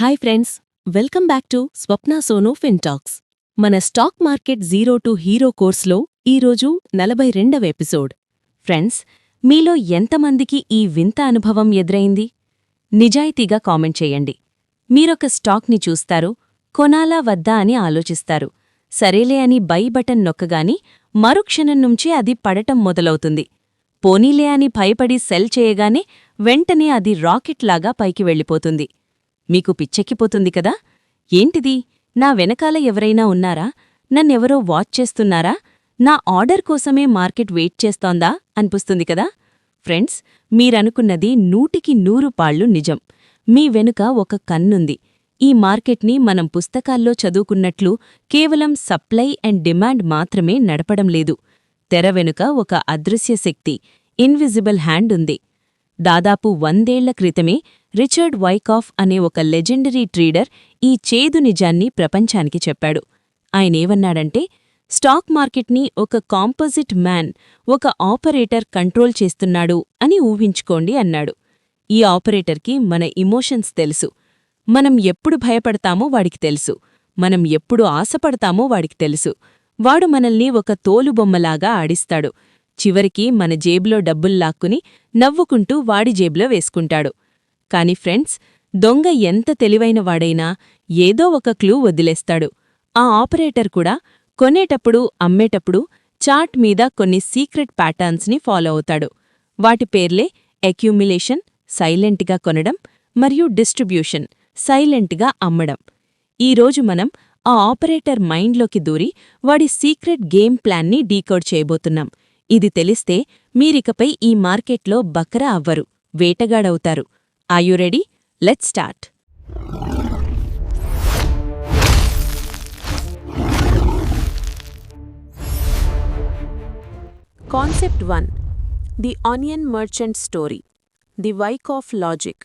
Hi friends welcome back to Swapna Sono Fintax మన stock market zero to hero కోర్స్లో ఈరోజు నలభై రెండవ ఎపిసోడ్ ఫ్రెండ్స్ మీలో ఎంతమందికి ఈ వింత అనుభవం ఎదురైంది? నిజాయితీగా కామెంట్ చేయండి. మీరొక స్టాక్ని చూస్తారు కొనాలా వద్దా అని ఆలోచిస్తారు. సరేలే అని బై బటన్ నొక్కగాని మరుక్షణం నుంచి అది పడటం మొదలవుతుంది. పోనీలే అని భయపడి సెల్ చేయగానే వెంటనే అది రాకెట్లాగా పైకి వెళ్ళిపోతుంది. మీకు పిచ్చెక్కిపోతుంది కదా? ఏంటిది? నా వెనకాల ఎవరైనా ఉన్నారా? నన్నెవరో వాచ్ చేస్తున్నారా? నా ఆర్డర్ కోసమే మార్కెట్ వెయిట్ చేస్తోందా? అనిపిస్తుంది కదా? ఫ్రెండ్స్ మీరనుకున్నది నూటికి నూరు పాళ్ళు నిజం. మీ వెనుక ఒక కన్నుంది. ఈ మార్కెట్ని మనం పుస్తకాల్లో చదువుకున్నట్లు కేవలం సప్లై అండ్ డిమాండ్ మాత్రమే నడపడం లేదు. తెర వెనుక ఒక అదృశ్య శక్తి ఇన్విజిబుల్ హ్యాండ్ ఉంది. దాదాపు వందేళ్ళ క్రితమే రిచర్డ్ వైకాఫ్ అనే ఒక లెజెండరీ ట్రీడర్ ఈ చేదు నిజాన్ని ప్రపంచానికి చెప్పాడు. ఆయనేవన్నాడంటే స్టాక్ మార్కెట్ని ఒక కాంపోజిట్ మ్యాన్ ఒక ఆపరేటర్ కంట్రోల్ చేస్తున్నాడు అని ఊహించుకోండి అన్నాడు. ఈ ఆపరేటర్కి మన ఇమోషన్స్ తెలుసు. మనం ఎప్పుడు భయపడతామో వాడికి తెలుసు. మనం ఎప్పుడు ఆశపడతామో వాడికి తెలుసు. వాడు మనల్ని ఒక తోలుబొమ్మలాగా ఆడిస్తాడు. చివరికి మన జేబులో డబ్బుల్లాక్కుని నవ్వుకుంటూ వాడి జేబులో వేసుకుంటాడు. కాని ఫ్రెండ్స్ దొంగ ఎంత తెలివైనవాడైనా ఏదో ఒక క్లూ వదిలేస్తాడు. ఆ ఆపరేటర్ కూడా కొనేటప్పుడు అమ్మేటప్పుడు చార్ట్ మీద కొన్ని సీక్రెట్ ప్యాటర్న్స్ని ఫాలో అవుతాడు. వాటి పేర్లే అక్యూమిలేషన్ సైలెంట్గా కొనడం మరియు డిస్ట్రిబ్యూషన్ సైలెంట్గా అమ్మడం. ఈరోజు మనం ఆ ఆపరేటర్ మైండ్లోకి దూరి వాడి సీక్రెట్ గేమ్ ప్లాన్ని డీకోడ్ చేయబోతున్నాం. ఇది తెలిస్తే మీరికపై ఈ మార్కెట్లో బకరా అవ్వరు వేటగాడవుతారు. Are you ready let start concept one the onion merchant story the wake of logic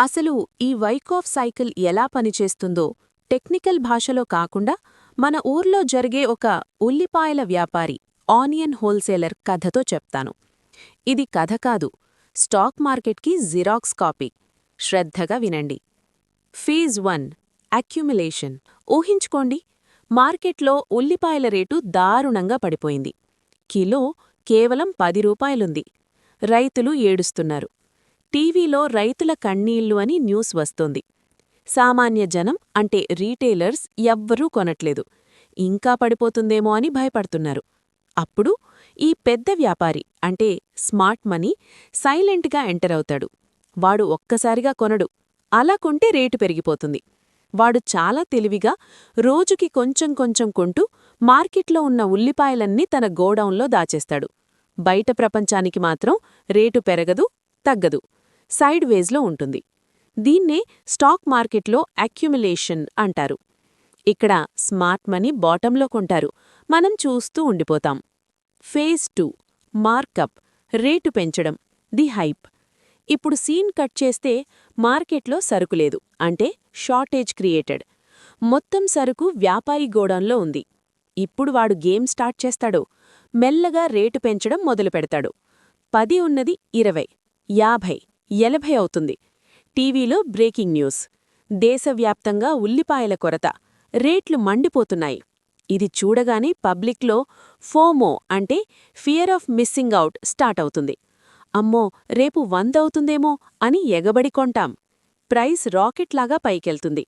అసలు ఈ వైక్ ఆఫ్ సైకిల్ ఎలా పనిచేస్తుందో టెక్నికల్ భాషలో కాకుండా మన ఊర్లో జరిగే ఒక ఉల్లిపాయల వ్యాపారి ఆనియన్ హోల్సేలర్ కథతో చెప్తాను. ఇది కథ కాదు స్టాక్ మార్కెట్కి జిరాక్స్ కాపీ శ్రద్ధగా వినండి. Phase one accumulation. ఊహించుకోండి మార్కెట్లో ఉల్లిపాయల రేటు దారుణంగా పడిపోయింది. కిలో కేవలం పది రూపాయలుంది. రైతులు ఏడుస్తున్నారు. టీవీలో రైతుల కన్నీళ్ళు అని న్యూస్ వస్తోంది. సామాన్య జనం అంటే రీటైలర్స్ ఎవ్వరూ కొనట్లేదు. ఇంకా పడిపోతుందేమో అని భయపడుతున్నారు. అప్పుడు ఈ పెద్ద వ్యాపారి అంటే స్మార్ట్ మనీ సైలెంట్గా ఎంటర్ అవుతాడు. వాడు ఒక్కసారిగా కొనడు. అలా కొంటే రేటు పెరిగిపోతుంది. వాడు చాలా తెలివిగా రోజుకి కొంచెం కొంచెం కొంటూ మార్కెట్లో ఉన్న ఉల్లిపాయలన్నీ తన గోడౌన్లో దాచేస్తాడు. బయట ప్రపంచానికి మాత్రం రేటు పెరగదు తగ్గదు. సైడ్ వేజ్లో ఉంటుంది. దీన్నే స్టాక్ మార్కెట్లో అక్యుమిలేషన్ అంటారు. ఇక్కడ స్మార్ట్ మనీ బాటంలో కొంటారు. మనం చూస్తూ ఉండిపోతాం. ఫేజ్ టూ మార్కప్ రేటు పెంచడం ది హైప్. ఇప్పుడు సీన్ కట్ చేస్తే మార్కెట్లో సరుకు లేదు అంటే షార్టేజ్ క్రియేటెడ్. మొత్తం సరుకు వ్యాపారి గోడంలో ఉంది. ఇప్పుడు వాడు గేమ్ స్టార్ట్ చేస్తాడు. మెల్లగా రేటు పెంచడం మొదలుపెడతాడు పది ఉన్నది ఇరవై యాభై ఎనభై అవుతుంది. టీవీలో బ్రేకింగ్ న్యూస్. దేశవ్యాప్తంగా ఉల్లిపాయల కొరత. రేట్లు మండిపోతున్నాయి. ఇది చూడగానే పబ్లిక్లో ఫోమో అంటే fear of missing out start అవుతుంది. అమ్మో రేపు వందవుతుందేమో అని ఎగబడి కొంటాం. ప్రైస్ రాకెట్లాగా పైకెళ్తుంది.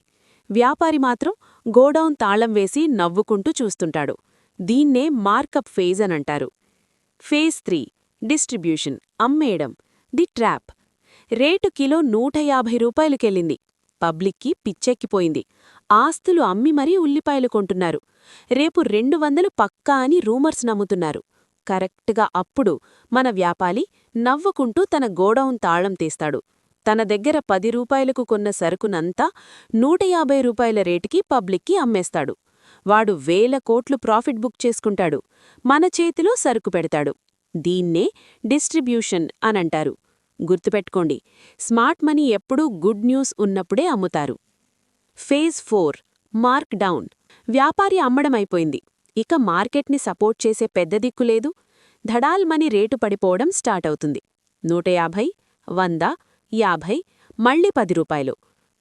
వ్యాపారి మాత్రం గోడౌన్ తాళం వేసి నవ్వుకుంటూ చూస్తుంటాడు. దీన్నే మార్కప్ ఫేజ్ అనంటారు ఫేజ్ త్రీ డిస్ట్రిబ్యూషన్ అమ్మేయడం ది ట్రాప్. రేటు కిలో నూట యాభై రూపాయలుకెళ్ళింది. పబ్లిక్కి పిచ్చెక్కిపోయింది. ఆస్తులు అమ్మి మరీ ఉల్లిపాయలు కొంటున్నారు. రేపు రెండు వందలు పక్కా అని రూమర్స్ నమ్ముతున్నారు. కరెక్ట్గా అప్పుడు మన వ్యాపాలి నవ్వుకుంటూ తన గోడౌన్ తాళం తీస్తాడు. తన దగ్గర పది రూపాయలకు కొన్న సరుకునంతా నూట యాభై రూపాయల రేటుకి పబ్లిక్కి అమ్మేస్తాడు. వాడు వేల కోట్లు ప్రాఫిట్ బుక్ చేసుకుంటాడు. మన చేతిలో సరుకు పెడతాడు. దీన్నే డిస్ట్రిబ్యూషన్ అనంటారు. గుర్తుపెట్టుకోండి స్మార్ట్ మనీ ఎప్పుడూ గుడ్ న్యూస్ ఉన్నప్పుడే అమ్ముతారు. Phase four markdown. వ్యాపారి అమ్మడమైపోయింది. ఇక మార్కెట్ని సపోర్ట్ చేసే పెద్ద దిక్కులేదు ధడాల్మని రేటు పడిపోవడం స్టార్ట్ అవుతుంది. నూట యాభై వంద యాభై మళ్ళీ పది రూపాయలు.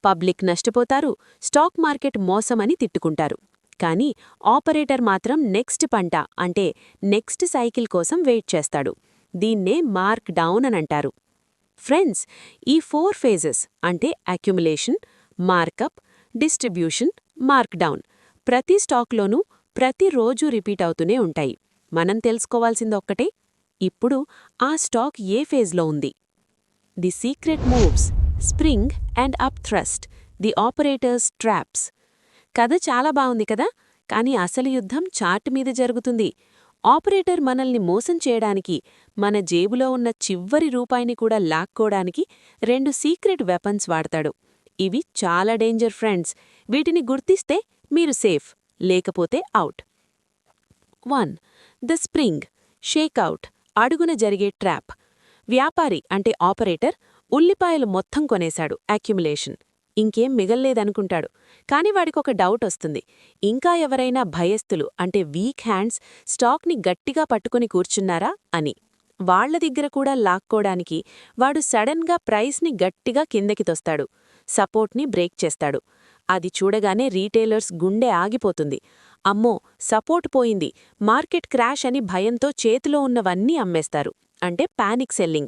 పబ్లిక్ నష్టపోతారు స్టాక్ మార్కెట్ మోసమని తిట్టుకుంటారు. కానీ ఆపరేటర్ మాత్రం నెక్స్ట్ పంట అంటే నెక్స్ట్ సైకిల్ కోసం వెయిట్ చేస్తాడు. దీన్నే మార్క్ డౌన్ అనంటారు ఫ్రెండ్స్ ఈ ఫోర్ ఫేజెస్ అంటే accumulation markup distribution mark down. ప్రతి స్టాక్లోనూ ప్రతిరోజు రిపీట్ అవుతూనే ఉంటాయి. మనం తెలుసుకోవాల్సిందొక్కటే ఇప్పుడు ఆ స్టాక్ ఏ ఫేజ్లో ఉంది? The secret moves spring and upthrust the operators traps. కథ చాలా బాగుంది కదా? కానీ అసలు యుద్ధం చార్ట్ మీద జరుగుతుంది. ఆపరేటర్ మనల్ని మోసం చేయడానికి మన జేబులో ఉన్న చివ్వరి రూపాయిని కూడా లాక్కోడానికి రెండు సీక్రెట్ వెపన్స్ వాడతాడు. ఇవి చాలా డేంజర్ ఫ్రెండ్స్. వీటిని గుర్తిస్తే మీరు సేఫ్. లేకపోతే out one the spring shakeout అడుగున జరిగే ట్రాప్ వ్యాపారి అంటే ఆపరేటర్ ఉల్లిపాయలు మొత్తం కొనేశాడు అక్యుములేషన్ ఇంకేం మిగల్లేదనుకుంటాడు. కాని వాడికొక డౌట్ వస్తుంది. ఇంకా ఎవరైనా భయస్థులు అంటే వీక్ హ్యాండ్స్ స్టాక్ని గట్టిగా పట్టుకుని కూర్చున్నారా అని. వాళ్ళ దగ్గర కూడా లాక్కోడానికి వాడు సడన్గా ప్రైస్ని గట్టిగా కిందకి తొస్తాడు. సపోర్ట్ని బ్రేక్ చేస్తాడు. అది చూడగానే రీటైలర్స్ గుండె ఆగిపోతుంది. అమ్మో సపోర్ట్ పోయింది. మార్కెట్ క్రాష్ అని భయంతో చేతిలో ఉన్నవన్నీ అమ్మేస్తారు. అంటే పానిక్ సెల్లింగ్.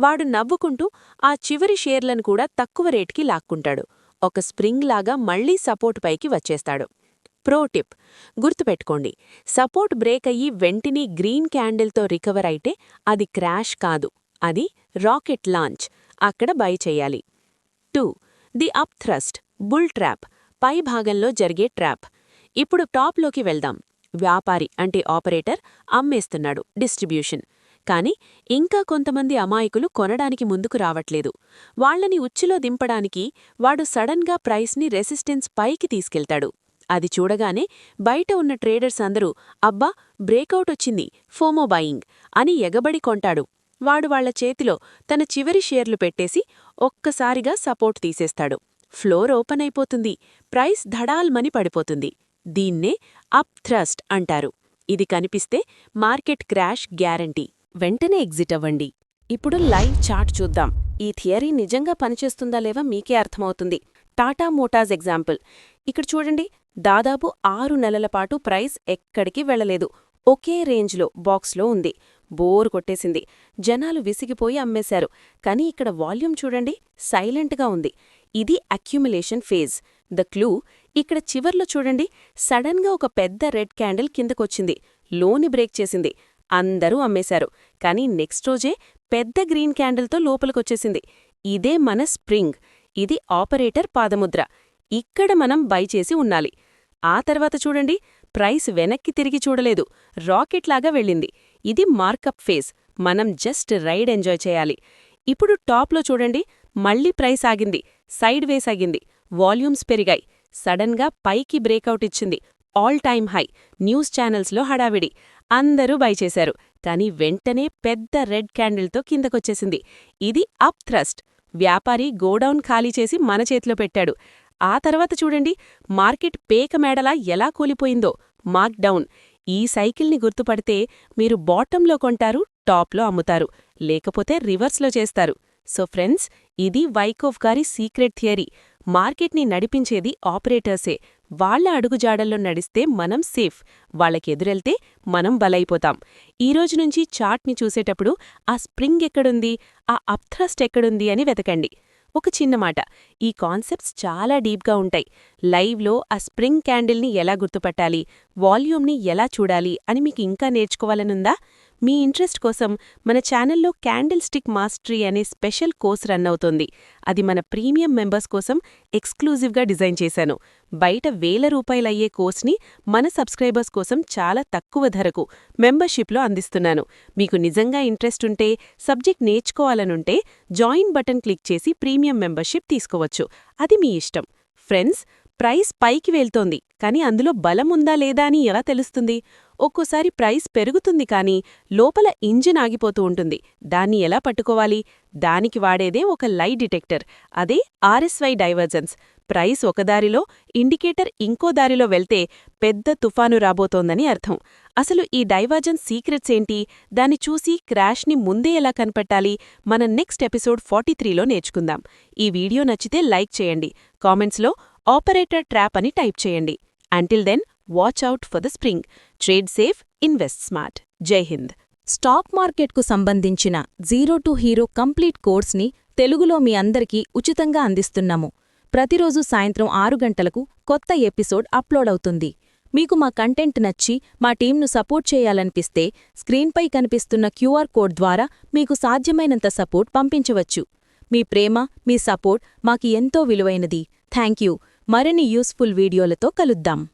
వాడు నవ్వుకుంటూ ఆ చివరి షేర్లను కూడా తక్కువ రేట్కి లాక్కుంటాడు. ఒక స్ప్రింగ్ లాగా మళ్ళీ సపోర్ట్ పైకి వచ్చేస్తాడు. Pro tip. గుర్తుపెట్టుకోండి. సపోర్ట్ బ్రేక్ అయ్యి వెంటనే గ్రీన్ క్యాండిల్తో రికవర్ అయితే అది క్రాష్ కాదు. అది రాకెట్ లాంచ్. అక్కడ బై చెయ్యాలి two. The upthrust. Bull trap పై భాగంలో జరిగే ట్రాప్. ఇప్పుడు టాప్లోకి వెళ్దాం. వ్యాపారి అంటే ఆపరేటర్ అమ్మేస్తున్నాడు డిస్ట్రిబ్యూషన్. కాని ఇంకా కొంతమంది అమాయకులు కొనడానికి ముందుకు రావట్లేదు. వాళ్ళని ఉచ్చులో దింపడానికి వాడు సడన్గా ప్రైస్ని రెసిస్టెన్స్ పైకి తీసుకెళ్తాడు. అది చూడగానే బయట ఉన్న ట్రేడర్స్ అందరూ అబ్బా బ్రేకౌట్ వచ్చింది ఫోమో అని ఎగబడి కొంటాడు. వాడు వాళ్ళ చేతిలో తన చివరి షేర్లు పెట్టేసి ఒక్కసారిగా సపోర్ట్ తీసేస్తాడు. ఫ్లోర్ ఓపెన్ అయిపోతుంది. ప్రైస్ ధడాల్మని పడిపోతుంది. దీన్నే అప్ థ్రస్ట్ అంటారు. ఇది కనిపిస్తే మార్కెట్ క్రాష్ గ్యారంటీ. వెంటనే ఎగ్జిట్ అవ్వండి. ఇప్పుడు లైవ్ చార్ట్ చూద్దాం. ఈ థియరీ నిజంగా పనిచేస్తుందా లేవా మీకే అర్థమవుతుంది. Tata Motors example. ఇక్కడ చూడండి. దాదాపు ఆరు నెలల పాటు ప్రైస్ ఎక్కడికి వెళ్ళలేదు ఒకే రేంజ్లో బాక్స్లో ఉంది. బోర్ కొట్టేసింది. జనాలు విసిగిపోయి అమ్మేశారు. కానీ ఇక్కడ వాల్యూమ్ చూడండి. సైలెంట్గా ఉంది. ఇది అక్యుములేషన్ ఫేజ్ ద క్లూ ఇక్కడ చివర్లో చూడండి సడన్గా ఒక పెద్ద రెడ్ క్యాండిల్ కిందకొచ్చింది. లోని బ్రేక్ చేసింది. అందరూ అమ్మేశారు. కానీ నెక్స్ట్ రోజే పెద్ద గ్రీన్ క్యాండిల్తో లోపలికొచ్చేసింది. ఇదే మన స్ప్రింగ్. ఇది ఆపరేటర్ పాదముద్ర. ఇక్కడ మనం బై చేసి ఉండాలి. ఆ తర్వాత చూడండి ప్రైస్ వెనక్కి తిరిగి చూడలేదు. రాకెట్లాగా వెళ్ళింది. ఇది మార్కప్ ఫేజ్. మనం జస్ట్ రైడ్ ఎంజాయ్ చేయాలి. ఇప్పుడు టాప్లో చూడండి మళ్ళీ ప్రైస్ ఆగింది. సైడ్ వేసాగింది వాల్యూమ్స్ పెరిగాయి. సడన్గా పైకి బ్రేకౌట్ ఇచ్చింది. All time high. న్యూస్ ఛానల్స్లో హడావిడి. అందరూ బై చేశారు. కానీ వెంటనే పెద్ద రెడ్ క్యాండిల్తో కిందకొచ్చేసింది. ఇది అప్ థ్రస్ట్. వ్యాపారి గోడౌన్ ఖాళీ చేసి మన చేతిలో పెట్టాడు. ఆ తర్వాత చూడండి. మార్కెట్ పేక మేడలా ఎలా కూలిపోయిందో. Mark down. ఈ సైకిల్ని గుర్తుపడితే మీరు బాటంలో కొంటారు టాప్లో అమ్ముతారు. లేకపోతే రివర్స్లో చేస్తారు. సో ఫ్రెండ్స్ ఇది వైకోఫ్ గారి సీక్రెట్ థియరీ. మార్కెట్ని నడిపించేది ఆపరేటర్సే. వాళ్ళ అడుగుజాడల్లో నడిస్తే మనం సేఫ్. వాళ్ళకెదురెళ్తే మనం బలైపోతాం. ఈరోజు నుంచి చార్ట్ని చూసేటప్పుడు ఆ స్ప్రింగ్ ఎక్కడుంది? ఆ అప్థ్రస్ట్ ఎక్కడుంది అని వెతకండి. ఒక చిన్న మాట. ఈ కాన్సెప్ట్స్ చాలా డీప్గా ఉంటాయి. లైవ్లో ఆ స్ప్రింగ్ క్యాండిల్ని ఎలా గుర్తుపట్టాలి? వాల్యూమ్ని ఎలా చూడాలి? అని మీకు ఇంకా నేర్చుకోవాలనుందా? మీ ఇంట్రెస్ట్ కోసం మన ఛానల్లో క్యాండిల్ స్టిక్ మాస్టరీ అనే స్పెషల్ కోర్స్ రన్ అవుతోంది. అది మన ప్రీమియం మెంబర్స్ కోసం ఎక్స్క్లూజివ్గా డిజైన్ చేశాను. బయట వేల రూపాయలయ్యే కోర్స్ని మన సబ్స్క్రైబర్స్ కోసం చాలా తక్కువ ధరకు మెంబర్షిప్లో అందిస్తున్నాను. మీకు నిజంగా ఇంట్రెస్ట్ ఉంటే సబ్జెక్ట్ నేర్చుకోవాలనుంటే జాయిన్ బటన్ క్లిక్ చేసి ప్రీమియం మెంబర్షిప్ తీసుకోవచ్చు. అది మీ ఇష్టం. ఫ్రెండ్స్ ప్రైస్ పైకి వెళ్తోంది. కానీ అందులో బలం ఉందా లేదా అని ఎలా తెలుస్తుంది? ఒక్కోసారి ప్రైస్ పెరుగుతుంది కానీ లోపల ఇంజిన్ ఆగిపోతూ ఉంటుంది. దాన్ని ఎలా పట్టుకోవాలి? దానికి వాడేదే ఒక లై డిటెక్టర్. అదే ఆర్ఎస్వై డైవర్జెన్స్. ప్రైస్ ఒక దారిలో ఇండికేటర్ ఇంకో దారిలో వెళ్తే పెద్ద తుఫాను రాబోతోందని అర్థం. అసలు ఈ డైవర్జెన్స్ సీక్రెట్స్ ఏంటి? దాన్ని చూసి క్రాష్ని ముందే ఎలా కనిపెట్టాలి? మన నెక్స్ట్ ఎపిసోడ్ ఫార్టీ త్రీలో నేర్చుకుందాం. ఈ వీడియో నచ్చితే లైక్ చేయండి. కామెంట్స్లో ఆపరేటర్ ట్రాప్ అని టైప్ చేయండి. Until then watch out for the spring trade safe invest smart Jai Hind stock మార్కెట్కు సంబంధించిన జీరో టు హీరో కంప్లీట్ కోర్స్ని తెలుగులో మీ అందరికీ ఉచితంగా అందిస్తున్నాము. ప్రతిరోజు సాయంత్రం ఆరు గంటలకు కొత్త ఎపిసోడ్ అప్లోడ్ అవుతుంది. మీకు మా కంటెంట్ నచ్చి మా టీంను సపోర్ట్ చేయాలనిపిస్తే స్క్రీన్పై కనిపిస్తున్న క్యూఆర్ కోడ్ ద్వారా మీకు సాధ్యమైనంత సపోర్ట్ పంపించవచ్చు. మీ ప్రేమ మీ సపోర్ట్ మాకు ఎంతో విలువైనది. Thank you. మరిన్ని యూస్ఫుల్ వీడియోలతో కలుద్దాం.